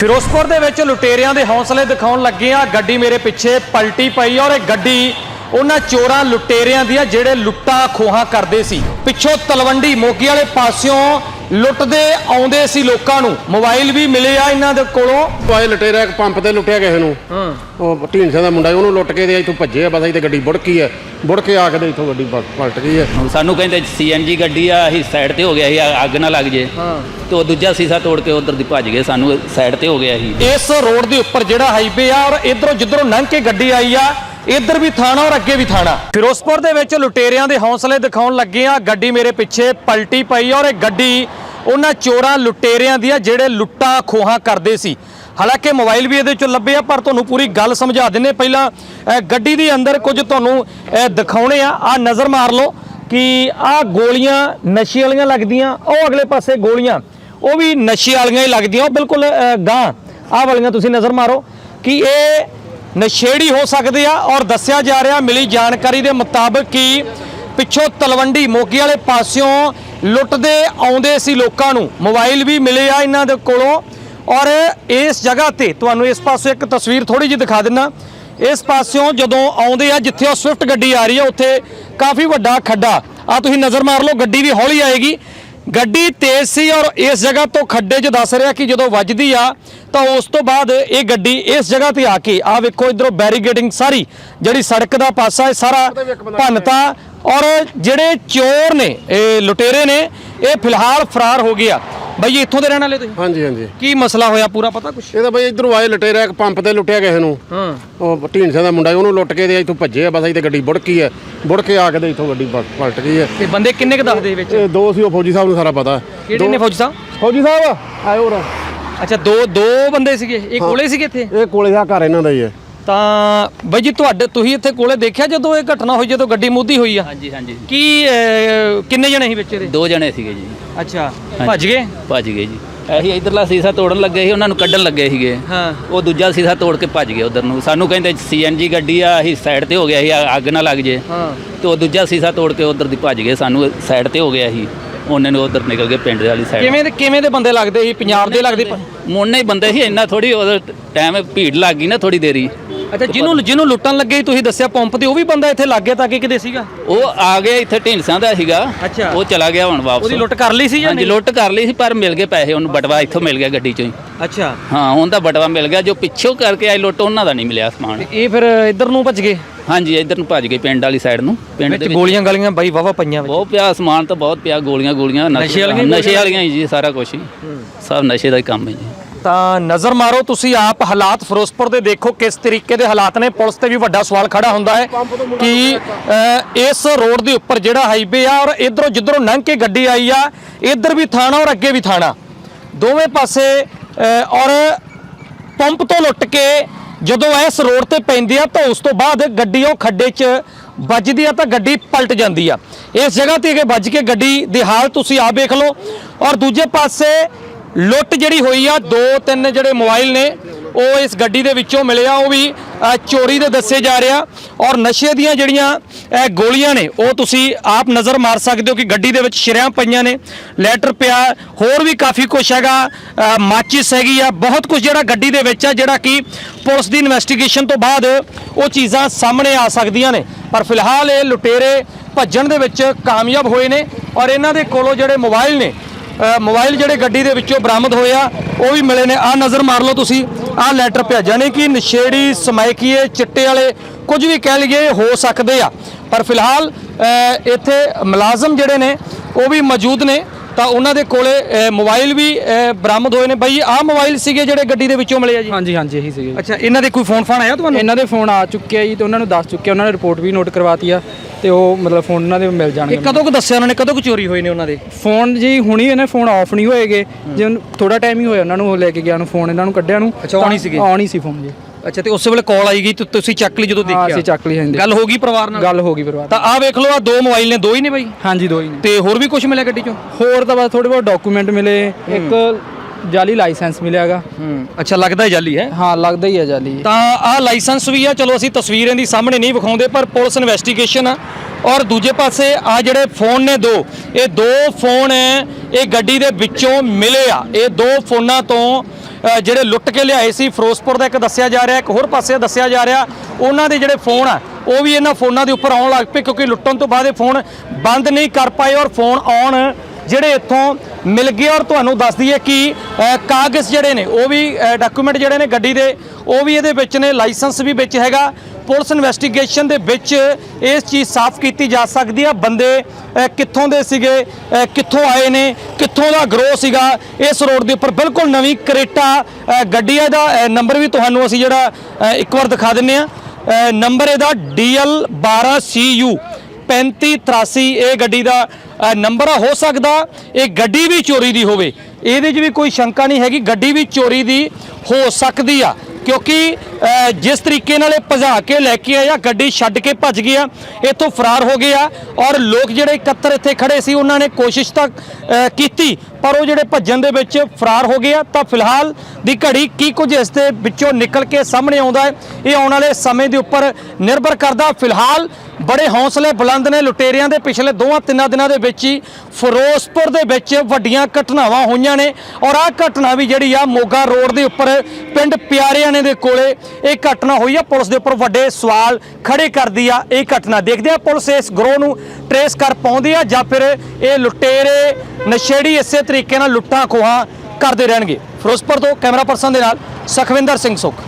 ਫਿਰੋਜ਼ਪੁਰ ਦੇ ਵਿੱਚ ਲੁਟੇਰਿਆਂ ਦੇ ਹੌਸਲੇ ਦਿਖਾਉਣ ਲੱਗੇ ਆ ਗੱਡੀ ਮੇਰੇ ਪਿੱਛੇ ਪਲਟੀ ਪਈ ਔਰ ਇਹ ਗੱਡੀ ਉਹਨਾਂ ਚੋਰਾਂ ਲੁਟੇਰਿਆਂ ਦੀਆਂ ਜਿਹੜੇ ਲੁੱਟਾਂ ਖੋਹਾਂ ਕਰਦੇ ਸੀ। ਪਿੱਛੋਂ ਤਲਵੰਡੀ ਮੋਗੀ ਵਾਲੇ ਪਾਸਿਓਂ ਲੁੱਟਦੇ ਆਉਂਦੇ ਸੀ ਲੋਕਾਂ ਨੂੰ। ਮੋਬਾਈਲ ਵੀ ਮਿਲੇ ਆ ਇਹਨਾਂ ਦੇ ਕੋਲੋਂ। ਵਾਏ ਲਟੇਰਾ ਇੱਕ ਪੰਪ ਤੇ ਲੁੱਟਿਆ ਕਿਸੇ ਨੂੰ। ਹਾਂ। ਉਹ ਢੀਂਡਸਿਆਂ ਦਾ ਮੁੰਡਾ ਸੀ, ਉਹਨੂੰ ਲੁੱਟ ਕੇ ਤੇ ਇੱਥੋਂ ਭੱਜੇ ਆ ਬਸ ਤੇ ਗੱਡੀ ਬੁੜਕੀ ਆ। ਬੁੜ ਕੇ ਆ ਕੇ ਤੇ ਇੱਥੋਂ ਗੱਡੀ ਪਲਟ ਗਈ ਹੈ ਹੁਣ ਸਾਨੂੰ ਕਹਿੰਦੇ ਸੀਐਨਜੀ ਗੱਡੀ ਆ ਅਸੀਂ ਸਾਈਡ ਤੇ ਹੋ ਗਿਆ ਸੀ ਆ- ਅੱਗ ਨਾ ਲੱਗ ਜੇ। ਹਾਂ। ਤੇ ਉਹ ਦੂਜਾ ਸੀਸਾ ਤੋੜ ਕੇ ਉਧਰ ਦੀ ਭੱਜ ਗਏ ਸਾਨੂੰ ਸਾਈਡ ਤੇ ਹੋ ਗਿਆ ਸੀ। ਇਸ ਰੋਡ ਦੇ ਉੱਪਰ ਜਿਹੜਾ ਹਾਈਵੇ ਆ ਔਰ ਇਧਰੋਂ ਜਿੱਧਰੋਂ ਲੰਘ ਕੇ ਗੱਡੀ ਆਈ ਆ ਇੱਧਰ ਵੀ ਥਾਣਾ ਔਰ ਅੱਗੇ ਵੀ ਥਾਣਾ। ਫਿਰੋਜ਼ਪੁਰ ਦੇ ਵਿੱਚ ਲੁਟੇਰਿਆਂ ਦੇ ਹੌਸਲੇ ਦਿਖਾਉਣ ਲੱਗੇ ਆ ਗੱਡੀ ਮੇਰੇ ਪਿੱਛੇ ਪਲਟੀ ਪਈ ਔਰ ਇਹ ਗੱਡੀ ਉਹਨਾਂ ਚੋਰਾਂ ਲੁਟੇਰਿਆਂ ਦੀਆਂ ਜਿਹੜੇ ਲੁੱਟਾਂ ਖੋਹਾਂ ਕਰਦੇ ਸੀ। ਹਾਲਾਂਕਿ ਮੋਬਾਈਲ ਵੀ ਇਹਦੇ ਚੋਂ ਲੱਭੇ ਆ ਪਰ ਤੁਹਾਨੂੰ ਪੂਰੀ ਗੱਲ ਸਮਝਾ ਦਿੰਨੇ ਪਹਿਲਾਂ ਗੱਡੀ ਦੇ ਅੰਦਰ ਕੁਝ ਤੁਹਾਨੂੰ ਦਿਖਾਉਣੇ ਆ। ਆ ਨਜ਼ਰ ਮਾਰ ਲਓ ਕਿ ਆ ਗੋਲੀਆਂ ਨਸ਼ੇ ਵਾਲੀਆਂ ਲੱਗਦੀਆਂ ਉਹ ਅਗਲੇ ਪਾਸੇ ਗੋਲੀਆਂ ਉਹ ਵੀ ਨਸ਼ੇ ਵਾਲੀਆਂ ਹੀ ਲੱਗਦੀਆਂ। ਉਹ ਬਿਲਕੁਲ ਅਹ, ਗਾਂਹ। ਆਹ ਵਾਲੀਆਂ ਤੁਸੀਂ ਨਜ਼ਰ ਮਾਰੋ ਕਿ ਇਹ ਨਸ਼ੇੜੀ ਹੋ ਸਕਦੇ ਆ ਔਰ ਦੱਸਿਆ ਜਾ ਰਿਹਾ, ਮਿਲੀ ਜਾਣਕਾਰੀ ਦੇ ਮੁਤਾਬਕ ਕਿ ਪਿੱਛੋਂ ਤਲਵੰਡੀ ਮੋਗੀ ਵਾਲੇ ਪਾਸਿਓਂ ਲੁੱਟਦੇ ਆਉਂਦੇ ਸੀ ਲੋਕਾਂ ਨੂੰ। ਮੋਬਾਈਲ ਵੀ ਮਿਲੇ ਆ ਇਹਨਾਂ ਦੇ ਕੋਲੋਂ ਔਰ ਇਸ ਜਗ੍ਹਾ ਤੇ ਤੁਹਾਨੂੰ ਇਸ ਪਾਸੇ ਇੱਕ ਤਸਵੀਰ ਥੋੜੀ ਜਿਹੀ ਦਿਖਾ ਦਿੰਨਾ ਇਸ ਪਾਸਿਓਂ ਜਦੋਂ ਆਉਂਦੇ ਆ, ਜਿੱਥੇ ਉਹ ਸਵਿਫਟ ਗੱਡੀ ਆ ਰਹੀ ਹੈ ਉੱਥੇ ਕਾਫੀ ਵੱਡਾ ਖੱਡਾ। ਆ ਤੁਸੀਂ ਨਜ਼ਰ ਮਾਰ ਲਓ, ਗੱਡੀ ਵੀ ਹੌਲੀ ਆਏਗੀ। ਗੱਡੀ ਤੇਜ਼ ਸੀ ਔਰ ਇਸ ਜਗ੍ਹਾ ਤੋਂ ਖੱਡੇ 'ਚ ਦੱਸ ਰਿਹਾ ਕਿ ਜਦੋਂ ਵੱਜਦੀ ਆ ਤਾਂ ਉਸ ਤੋਂ ਬਾਅਦ ਇਹ ਗੱਡੀ ਇਸ ਜਗ੍ਹਾ ਤੇ ਆ ਕੇ ਆ ਵੇਖੋ ਇਧਰੋਂ ਬੈਰੀਗੇਡਿੰਗ ਸਾਰੀ ਜਿਹੜੀ ਸੜਕ ਦਾ ਪਾਸਾ ਹੈ ਸਾਰਾ ਭੰਨਤਾ ਔਰ ਜਿਹੜੇ ਚੋਰ ਨੇ ਇਹ ਲੁਟੇਰੇ ਨੇ ਇਹ ਫਿਲਹਾਲ ਫਰਾਰ ਹੋ ਗਿਆ ਬਈ ਇੱਥੋਂ ਦੇ ਰਹਿਣ ਵਾਲੇ ਤੁਸੀਂ? ਹਾਂਜੀ ਹਾਂਜੀ। ਕੀ ਮਸਲਾ ਹੋਇਆ ਪੂਰਾ ਪਤਾ ਕੁਛ? ਇਹ ਤਾਂ ਬਈ ਇਧਰੋਂ ਆਏ ਲਟੇਰਾ ਇੱਕ ਪੰਪ ਤੇ ਲੁੱਟਿਆ ਕਿਸੇ ਨੂੰ। ਹਾਂ। ਉਹ ਢੀਂਡਸਿਆਂ ਦਾ ਮੁੰਡਾ ਸੀ, ਉਹਨੂੰ ਲੁੱਟ ਕੇ ਤੇ ਇੱਥੋਂ ਭੱਜੇ ਆ ਬਸ ਤੇ ਗੱਡੀ ਬੁੜਕੀ ਆ। ਬੁੜ ਕੇ ਆ ਕੇ ਤੇ ਇੱਥੋਂ ਗੱਡੀ ਪਲਟ ਗਈ ਹੈ ਤੇ ਬੰਦੇ ਕਿੰਨੇ ਕ ਦੱਸਦੇ ਵਿੱਚ? ਇਹ ਦੋ ਸੀ ਉਹ ਫੌਜੀ ਸਾਹਿਬ ਨੂੰ ਸਾਰਾ ਪਤਾ। ਕਿਹੜੇ ਨੇ ਫੌਜੀ ਸਾਹਿਬ? ਫੌਜੀ ਸਾਹਿਬ? ਆਇਓ ਰ ਅੱਛਾ ਦੋ ਦੋ ਬੰਦੇ ਸੀਗੇ। ਇਹ ਕੋਲੇ ਸੀਗੇ ਇੱਥੇ? ਇਹ ਕੋਲੇ ਦਾ ਘਰ ਇਹਨਾਂ ਦਾ ਹੀ ਹੈ ਤਾਂ ਬਾਈ ਜੀ ਤੁਹਾਡੇ ਤੁਸੀਂ ਇੱਥੇ ਕੋਲੇ ਦੇਖਿਆ ਜਦੋਂ ਇਹ ਘਟਨਾ ਹੋਈ ਜਦੋਂ ਗੱਡੀ ਮੁੱਦੀ ਹੋਈ ਆ? ਹਾਂਜੀ ਹਾਂਜੀ। ਕੀ ਅਹ, ਕਿੰਨੇ ਜਣੇ ਸੀ ਵਿੱਚ ਇਹਦੇ? ਦੋ ਜਣੇ ਸੀਗੇ ਜੀ। ਅੱਛਾ ਭੱਜ ਗਏ? ਭੱਜ ਗਏ ਜੀ। ਅਸੀਂ ਇਧਰਲਾ ਸੀਸਾ ਤੋੜਨ ਲੱਗੇ ਸੀ ਉਹਨਾਂ ਨੂੰ ਕੱਢਣ ਲੱਗੇ ਸੀਗੇ। ਹਾਂ। ਉਹ ਦੂਜਾ ਸੀਸਾ ਤੋੜ ਕੇ ਭੱਜ ਗਏ ਉਧਰ ਨੂੰ। ਸਾਨੂੰ ਕਹਿੰਦੇ ਸੀਐਨਜੀ ਗੱਡੀ ਆ ਅਸੀਂ ਸਾਈਡ ਤੇ ਹੋ ਗਿਆ ਸੀ ਆ- ਅੱਗ ਨਾ ਲੱਗ ਜੇ। ਹਾਂ। ਤੇ ਉਹ ਦੂਜਾ ਸੀਸਾ ਤੋੜ ਕੇ ਉਧਰ ਦੀ ਭੱਜ ਗਏ। ਸਾਨੂੰ ਸਾਈਡ ਤੇ ਹੋ ਗਿਆ ਸੀ। ਉਹਨੇ ਨੂੰ ਉਧਰ ਨਿਕਲ ਗਏ ਪਿੰਡ ਵਾਲੀ ਸਾਈਡ। ਕਿਵੇਂ ਦੇ ਕਿਵੇਂ ਦੇ ਬੰਦੇ ਲੱਗਦੇ ਸੀ? ਪੰਜਾਬ ਦੇ ਲੱਗਦੇ ਪ- ਮੋਨੇ ਹੀ ਬੰਦੇ ਸੀ ਇੰਨਾ ਥੋੜੀ ਟਾਈਮ ਭੀੜ ਲੱਗ ਗਈ ਨਾ ਥੋੜੀ ਦੇਰੀ। ਅੱਛਾ ਜਿਹਨੂੰ ਜਿਹਨੂੰ ਲੁੱਟਣ ਲੱਗੇ ਤੁਸੀਂ ਦੱਸਿਆ ਪੰਪ ਤੇ ਉਹ ਵੀ ਬੰਦਾ ਇੱਥੇ ਲੱਗੇ ਤਾਂ ਕਿ ਕਿਤੇ ਸੀਗਾ? ਉਹ ਆ ਗਿਆ ਇੱਥੇ ਢਿੰਡਸਾਂ ਦਾ ਸੀਗਾ। ਅੱਛਾ। ਉਹ ਚਲਾ ਗਿਆ ਹੁਣ ਵਾਪਸ। ਉਹਦੀ ਲੁੱਟ ਕਰ ਲਈ ਸੀ ਜਾਂ ਹਾਂਜੀ ਨਹੀਂ? ਲੁੱਟ ਕਰ ਲਈ ਸੀ ਪਰ ਮਿਲ ਗਏ ਪੈਸੇ ਉਹਨੂੰ ਬਟਵਾ ਇੱਥੋਂ ਮਿਲ ਗਿਆ ਗੱਡੀ ਚੋਂ ਹੀ। ਅੱਛਾ। ਹਾਂ ਉਹਦਾ ਬਟਵਾ ਮਿਲ ਗਿਆ ਜੋ ਪਿੱਛੋਂ ਕਰਕੇ ਆਈ ਲੁੱਟ ਉਹਨਾਂ ਦਾ ਨਹੀਂ ਮਿਲਿਆ ਸਮਾਨ। ਤੇ ਇਹ ਫਿਰ ਇੱਧਰ ਨੂੰ ਭੱਜ ਗਏ? ਹਾਂਜੀ ਇੱਧਰ ਨੂੰ ਭੱਜ ਗਏ ਪਿੰਡ ਵਾਲੀ ਸਾਈਡ ਨੂੰ। ਪਿੰਡ ਦੇ ਵਿੱਚ ਵਿੱਚ ਗੋਲੀਆਂ ਗਾਲੀਆਂ ਬਾਈ ਵਾਵਾ ਪਈਆਂ ਵਿੱਚ। ਬਹੁਤ ਪਿਆ ਸਮਾਨ ਤਾਂ ਬਹੁਤ ਪਿਆ ਗੋਲੀਆਂ ਗੋਲੀਆਂ ਨਸ਼ੇ ਵਾਲੀਆਂ ਹੀ ਨਸ਼ੇ ਵਾਲੀਆਂ ਹੀ ਜੀ ਸਾਰਾ ਕੁਝ ਹੀ। ਸਭ ਨਸ਼ੇ ਦਾ ਹੀ ਕੰਮ ਹੈ ਜੀ। ਤਾਂ ਨਜ਼ਰ ਮਾਰੋ, ਤੁਸੀਂ ਆਪ ਹਾਲਾਤ ਫਿਰੋਜ਼ਪੁਰ ਦੇ ਦੇਖੋ ਕਿਸ ਤਰੀਕੇ ਦੇ ਹਾਲਾਤ ਨੇ। ਪੁਲਿਸ ਤੇ ਵੀ ਵੱਡਾ ਸਵਾਲ ਖੜਾ ਹੁੰਦਾ ਹੈ ਕਿ ਇਸ ਰੋਡ ਦੇ ਉੱਪਰ ਜਿਹੜਾ ਹਾਈਵੇ ਆ ਔਰ ਇਧਰੋਂ ਜਿੱਧਰੋਂ ਲੰਘ ਕੇ ਗੱਡੀ ਆਈ ਆ, ਇੱਧਰ ਵੀ ਥਾਣਾ ਔਰ ਅੱਗੇ ਵੀ ਥਾਣਾ। ਦੋਵੇਂ ਪਾਸੇ ਔਰ ਪੰਪ ਤੋਂ ਲੁੱਟ ਕੇ ਜਦੋਂ ਇਸ ਰੋਡ ਤੇ ਪੈਂਦੀ ਆ ਤਾਂ ਉਸ ਤੋਂ ਬਾਅਦ ਗੱਡੀ ਉਹ ਖੱਡੇ 'ਚ ਵੱਜਦੀ ਆ ਤਾਂ ਗੱਡੀ ਪਲਟ ਜਾਂਦੀ ਆ। ਇਸ ਜਗ੍ਹਾ ਤੇ ਕਿ ਵੱਜ ਕੇ ਗੱਡੀ ਦੀ ਹਾਲ ਤੁਸੀਂ ਆਪ ਵੇਖ ਲਓ। ਔਰ ਦੂਜੇ ਪਾਸੇ ਲੁੱਟ ਜਿਹੜੀ ਹੋਈ ਆ, ਦੋ ਤਿੰਨ ਜਿਹੜੇ ਮੋਬਾਈਲ ਨੇ, ਉਹ ਇਸ ਗੱਡੀ ਦੇ ਵਿੱਚੋਂ ਮਿਲਿਆ, ਉਹ ਵੀ ਚੋਰੀ ਦੇ ਦੱਸੇ ਜਾ ਰਿਹਾ। ਔਰ ਨਸ਼ੇ ਦੀਆਂ ਜਿਹੜੀਆਂ ਗੋਲੀਆਂ ਨੇ, ਉਹ ਤੁਸੀਂ ਆਪ ਨਜ਼ਰ ਮਾਰ ਸਕਦੇ ਹੋ ਕਿ ਗੱਡੀ ਦੇ ਵਿੱਚ ਸ਼ਰਿਆਂ ਪਈਆਂ ਨੇ। ਲੈਟਰ ਪਿਆ, ਹੋਰ ਵੀ ਕਾਫੀ ਕੁਝ ਹੈਗਾ ਮਾਚਿਸ ਹੈਗੀ ਆ, ਬਹੁਤ ਕੁਝ ਜਿਹੜਾ ਗੱਡੀ ਦੇ ਵਿੱਚ ਆ, ਜਿਹੜਾ ਕਿ ਪੁਲਿਸ ਦੀ ਇਨਵੈਸਟੀਗੇਸ਼ਨ ਤੋਂ ਬਾਅਦ ਉਹ ਚੀਜ਼ਾਂ ਸਾਹਮਣੇ ਆ ਸਕਦੀਆਂ ਨੇ। ਪਰ ਫਿਲਹਾਲ ਇਹ ਲੁਟੇਰੇ ਭੱਜਣ ਦੇ ਵਿੱਚ ਕਾਮਯਾਬ ਹੋਏ ਨੇ ਔਰ ਇਹਨਾਂ ਦੇ ਕੋਲੋਂ ਜਿਹੜੇ ਮੋਬਾਈਲ ਨੇ ਮੋਬਾਈਲ ਜਿਹੜੇ ਗੱਡੀ ਦੇ ਵਿੱਚੋਂ ਬਰਾਮਦ ਹੋਏ ਆ ਉਹ ਵੀ ਮਿਲੇ ਨੇ। ਆ ਨਜ਼ਰ ਮਾਰ ਲਓ ਤੁਸੀਂ ਆ ਲੈਟਰ ਪਿਆ। ਜਾਨੀ ਕਿ ਨਸ਼ੇੜੀ ਸਮਾਇਕੀਏ ਚਿੱਟੇ ਵਾਲੇ ਕੁਝ ਵੀ ਕਹਿ ਲਈਏ ਹੋ ਸਕਦੇ ਆ। ਪਰ ਫਿਲਹਾਲ ਇੱਥੇ ਮੁਲਾਜ਼ਮ ਜਿਹੜੇ ਨੇ ਉਹ ਵੀ ਮੌਜੂਦ ਨੇ ਤਾਂ ਉਹਨਾਂ ਦੇ ਕੋਲੇ ਮੋਬਾਈਲ ਵੀ ਬਰਾਮਦ ਹੋਏ ਨੇ। ਬਾਈ ਆਹ ਮੋਬਾਈਲ ਸੀਗੇ ਜਿਹੜੇ ਗੱਡੀ ਦੇ ਵਿੱਚੋਂ ਮਿਲੇ ਆ ਜੀ? ਹਾਂਜੀ ਹਾਂਜੀ ਇਹੀ ਸੀਗੇ। ਅੱਛਾ ਇਹਨਾਂ ਦੇ ਕੋਈ ਫੋਨ ਫਾਨ ਆਇਆ ਤੁਹਾਨੂੰ? ਇਹਨਾਂ ਦੇ ਫੋਨ ਆ ਚੁੱਕੇ ਆ ਜੀ ਤੇ ਉਹਨਾਂ ਨੂੰ ਦੱਸ ਚੁੱਕੇ ਉਹਨਾਂ ਨੇ ਰਿਪੋਰਟ ਵੀ ਨੋਟ ਕਰਵਾਤੀ ਆ। ਤੇ ਉਹ ਮਤਲਬ ਫੋਨ ਉਹਨਾਂ ਦੇ ਮਿਲ ਇਹ ਜਾਣਗੇ ਕਦੋਂ ਕੁ ਦੱਸਿਆ ਉਹਨਾਂ ਨੇ? ਕਦੋਂ ਕੁ ਚੋਰੀ ਹੋਏ ਨੇ ਉਹਨਾਂ ਦੇ? ਫੋਨ ਜੀ ਹੁਣੀ ਇਹਨੇ ਫੋਨ ਆਫ ਨਹੀਂ ਹੋਏਗੇ। ਜੇ ਥੋੜਾ ਟਾਈਮ ਹੀ ਹੋਇਆ ਉਹਨਾਂ ਨੂੰ ਉਹ ਲੈ ਕੇ ਗਿਆ ਨੂੰ ਫੋਨ ਇਹਨਾਂ ਨੂੰ ਕੱਢਿਆ ਨੂੰ। ਅੱਛਾ, ਹੀ ਸੀਗੇ? ਹੀ ਸੀ ਫੋਨ ਜੀ। ਅੱਛਾ ਤੇ ਉਸੇ ਵੇਲੇ ਕਾਲ ਆਈ ਗਈ ਤੇ ਤੁਸੀਂ ਚੱਕ ਲਈ ਜਦੋਂ ਹਾਂ ਦੇਖਿਆ? ਅਸੀਂ ਚੱਕ ਲਈ ਹਾਂਜੀ। ਗੱਲ ਹੋ ਗਈ ਪਰਿਵਾਰ ਨਾਲ? ਗੱਲ ਹੋ ਗਈ ਪਰਿਵਾਰ ਤਾਂ ਆਹ ਵੇਖ ਲਓ ਆ ਦੋ ਮੋਬਾਈਲ ਨੇ ਦੋ ਹੀ ਨੇ ਬਾਈ? ਹਾਂਜੀ ਦੋ ਹੀ ਨੇ। ਤੇ ਹੋਰ ਵੀ ਕੁਝ ਮਿਲਿਆ ਗੱਡੀ ਚੋਂ? ਹੋਰ ਤਾਂ ਬਸ ਥੋੜੇ ਬਹੁਤ ਡਾਕੂਮੈਂਟ ਮਿਲੇ। ਇੱਕ ਜਾਲੀ ਲਾਇਸੈਂਸ ਮਿਲਿਆਗਾ। ਹੂੰ ਅੱਛਾ ਲੱਗਦਾ ਹੈ ਜਾਲੀ ਹੈ। ਹਾਂ ਲੱਗਦਾ ਹੀ ਹੈ ਜਾਲੀ। ਤਾਂ ਆਹ ਲਾਇਸੈਂਸ ਵੀ ਆ ਚਲੋ ਅਸੀਂ ਤਸਵੀਰਾਂ ਦੀ ਸਾਹਮਣੇ ਨਹੀਂ ਵਿਖਾਉਂਦੇ ਪਰ ਪੁਲਿਸ ਇਨਵੈਸਟੀਗੇਸ਼ਨ ਆ। ਔਰ ਦੂਜੇ ਪਾਸੇ ਆ ਜਿਹੜੇ ਫੋਨ ਨੇ ਦੋ ਇਹ ਦੋ ਫੋਨ ਇਹ ਗੱਡੀ ਦੇ ਵਿੱਚੋਂ ਮਿਲੇ ਆ। ਇਹ ਦੋ ਫੋਨਾਂ ਤੋਂ ਅ, ਜਿਹੜੇ ਲੁੱਟ ਕੇ ਲਿਆਏ ਸੀ ਫਿਰੋਜ਼ਪੁਰ ਦਾ ਇੱਕ ਦੱਸਿਆ ਜਾ ਰਿਹਾ ਇੱਕ ਹੋਰ ਪਾਸੇ ਦੱਸਿਆ ਜਾ ਰਿਹਾ। ਉਹਨਾਂ ਦੇ ਜਿਹੜੇ ਫੋਨ ਆ ਉਹ ਵੀ ਇਹਨਾਂ ਫੋਨਾਂ ਦੇ ਉੱਪਰ ਆਉਣ ਲੱਗ ਪਏ ਕਿਉਂਕਿ ਲੁੱਟਣ ਤੋਂ ਬਾਅਦ ਇਹ ਫੋਨ ਬੰਦ ਨਹੀਂ ਕਰ ਪਾਏ ਔਰ ਫੋਨ ਆਉਣ ਜਿਹੜੇ ਇੱਥੋਂ ਮਿਲ ਗਏ ਔਰ ਤੁਹਾਨੂੰ ਦੱਸ ਦਈਏ ਕਿ ਕਾਗਜ਼ ਜਿਹੜੇ ਨੇ, ਉਹ ਵੀ ਡਾਕੂਮੈਂਟ ਜਿਹੜੇ ਨੇ ਗੱਡੀ ਦੇ, ਉਹ ਵੀ ਇਹਦੇ ਵਿੱਚ ਨੇ ਲਾਇਸੈਂਸ ਵੀ ਵਿੱਚ ਹੈਗਾ। ਪੁਲਿਸ ਇਨਵੈਸਟੀਗੇਸ਼ਨ ਦੇ ਵਿੱਚ ਇਸ ਚੀਜ਼ ਸਾਫ਼ ਕੀਤੀ ਜਾ ਸਕਦੀ ਆ। ਬੰਦੇ ਕਿੱਥੋਂ ਦੇ ਸੀਗੇ ਕਿੱਥੋਂ ਆਏ ਨੇ, ਕਿੱਥੋਂ ਦਾ ਗਰੋਹ ਸੀਗਾ, ਇਸ ਰੋਡ ਦੇ ਉੱਪਰ ਬਿਲਕੁਲ ਨਵੀਂ ਕਰੇਟਾ ਗੱਡੀ ਹੈ ਦਾ ਨੰਬਰ ਵੀ ਤੁਹਾਨੂੰ ਅਸੀਂ ਜਿਹੜਾ ਇੱਕ ਵਾਰ ਦਿਖਾ ਦਿੰਨੇ ਆ। ਨੰਬਰ ਇਹਦਾ DL 12CU 3583 ਇਹ ਗੱਡੀ ਦਾ ਨੰਬਰ ਆ, ਹੋ ਸਕਦਾ ਇਹ ਗੱਡੀ ਵੀ ਚੋਰੀ ਦੀ ਹੋਵੇ। ਇਹਦੇ 'ਚ ਵੀ ਕੋਈ ਸ਼ੰਕਾ ਨਹੀਂ ਹੈਗੀ, ਗੱਡੀ ਵੀ ਚੋਰੀ ਦੀ ਹੋ ਸਕਦੀ ਆ। ਕਿਉਂਕਿ ਜਿਸ ਤਰੀਕੇ ਨਾਲ ਇਹ ਭਜਾ ਕੇ ਲੈ ਕੇ ਆਇਆ, ਗੱਡੀ ਛੱਡ ਕੇ ਭੱਜ ਗਿਆ, ਇੱਥੋਂ ਫਰਾਰ ਹੋ ਗਿਆ ਔਰ ਲੋਕ ਜਿਹੜੇ ਇਕੱਤਰ ਇੱਥੇ ਖੜੇ ਸੀ, ਉਹਨਾਂ ਨੇ ਕੋਸ਼ਿਸ਼ ਤਾਂ ਕੀਤੀ ਪਰ ਉਹ ਜਿਹੜੇ ਭੱਜਣ ਦੇ ਵਿੱਚ ਫਰਾਰ ਹੋ ਗਏ ਆ, ਤਾਂ ਫਿਲਹਾਲ ਦੀ ਘੜੀ ਕੀ ਕੁਝ ਇਸ ਦੇ ਵਿੱਚੋਂ ਨਿਕਲ ਕੇ ਸਾਹਮਣੇ ਆਉਂਦਾ ਹੈ, ਇਹ ਆਉਣ ਵਾਲੇ ਸਮੇਂ ਦੇ ਉੱਪਰ ਨਿਰਭਰ ਕਰਦਾ। ਫਿਲਹਾਲ ਬੜੇ ਹੌਸਲੇ ਬੁਲੰਦ ਨੇ ਲੁਟੇਰਿਆਂ ਦੇ, ਪਿਛਲੇ ਦੋਹਾਂ ਤਿੰਨਾਂ ਦਿਨਾਂ ਦੇ ਵਿੱਚ ਹੀ ਫਿਰੋਜ਼ਪੁਰ ਦੇ ਵਿੱਚ ਵੱਡੀਆਂ ਘਟਨਾਵਾਂ ਹੋਈਆਂ ਨੇ। ਔਰ ਆਹ ਘਟਨਾ ਵੀ ਜਿਹੜੀ ਆ, ਮੋਗਾ ਰੋਡ ਦੇ ਉੱਪਰ, ਪਿੰਡ ਪਿਆਰਿਆਣੇ ਦੇ ਕੋਲੇ ਇਹ ਘਟਨਾ ਹੋਈ ਆ। ਪੁਲਿਸ ਦੇ ਉੱਪਰ ਵੱਡੇ ਸਵਾਲ ਖੜੇ ਕਰਦੀ ਆ ਇਹ ਘਟਨਾ। ਦੇਖਦੇ ਆ ਪੁਲਿਸ ਇਸ ਗਰੋਹ ਨੂੰ ਟਰੇਸ ਕਰ ਪਾਉਂਦੀ ਆ ਜਾਂ ਫਿਰ ਇਹ ਲੁਟੇਰੇ ਨਸ਼ੇੜੀ ਇਸੇ ਤਰੀਕੇ ਨਾਲ ਲੁੱਟਾਂ ਖੋਹਾਂ ਕਰਦੇ ਰਹਿਣਗੇ। ਫਿਰੋਜ਼ਪੁਰ ਤੋਂ ਕੈਮਰਾ ਪਰਸਨ ਦੇ ਨਾਲ ਸਖਵਿੰਦਰ ਸਿੰਘ ਸੁਖ।